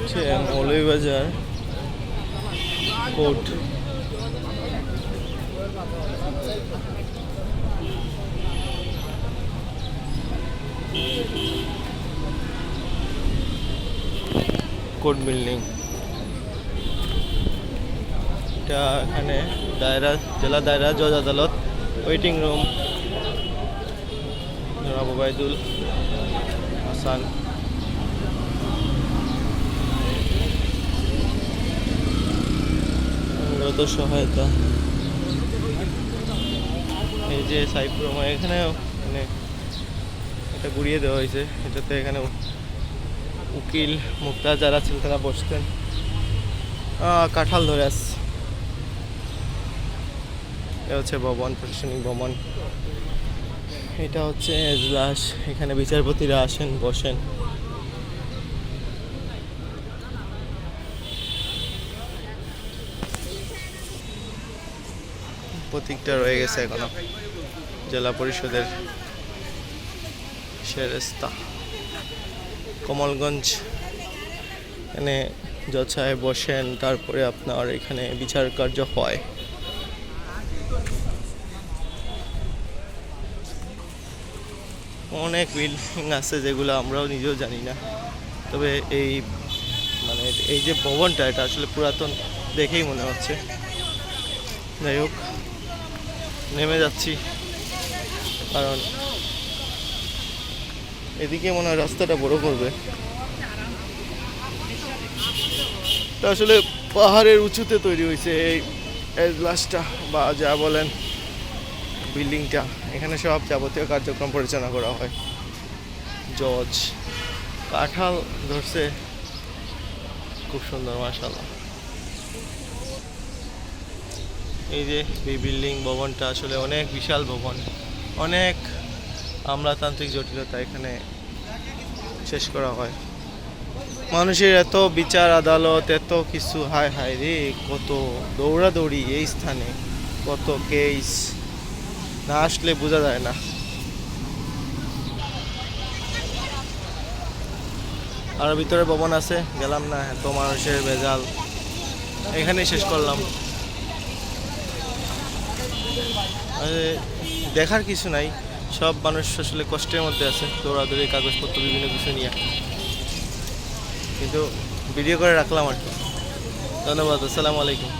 হচ্ছে Moulvibazar court. Court building. এটা এখানে দায়রা জেলা দায়রা জজ আদালত ওয়েটিং রুম জনাব হাসান। সহায়তা। এই যে সাইফুর রহমান, এখানেও মানে এটা গুড়িয়ে দেওয়া হয়েছে। এটাতে এখানে উকিল মুক্তা যারা ছিল তারা বসতেন। কাঁঠাল ধরে আসছে এটা হচ্ছে ভবন, প্রশাসনিক ভবন। এটা হচ্ছে এজলাস। এখানে বিচারপতিরা আসেন, বসেন। প্রতীকটা রয়ে গেছে এখনও। জেলা পরিষদের সেরেস্তা। কমলগঞ্জ এখানে সাহেব বসেন, তারপরে আপনার এখানে বিচার কার্য হয়। অনেক বিল্ডিং আছে যেগুলো আমরাও নিজেও জানি না। তবে এই মানে এই যে ভবনটা, এটা আসলে পুরাতন দেখেই মনে হচ্ছে। যাই হোক। নেমে যাচ্ছি। কারণ এদিকে মনে হয় রাস্তাটা বড় করবে। আসলে পাহাড়ের উঁচুতে তৈরি হয়েছে এই এজলাসটা বা যা বলেন বিল্ডিংটা। এখানে সব যাবতীয় কার্যক্রম পরিচালনা করা হয়। জজ কাঁঠাল ধরছে। খুব সুন্দর মাশাল্লাহ এই যে এই বিল্ডিং ভবনটা আসলে অনেক বিশাল ভবন। অনেক আমলাতান্ত্রিক জটিলতা এখানে শেষ করা হয়। মানুষের এত বিচার আদালত, এত কিছু, হায় হায় রে, কত দৌড়াদৌড়ি এই স্থানে, কত কেস না আসলে বোঝা যায় না। আর ভিতরে ভবন আছে, গেলাম না, এত মানুষের ভেজাল। এখানেই শেষ করলাম। দেখার কিছু নাই। সব মানুষ আসলে কষ্টের মধ্যে আছে। দৌড়াদৌড়ি, কাগজপত্র, বিভিন্ন কিছু নিয়ে। কিন্তু ভিডিও করে রাখলাম আর কি। ধন্যবাদ, আসসালামু আলাইকুম।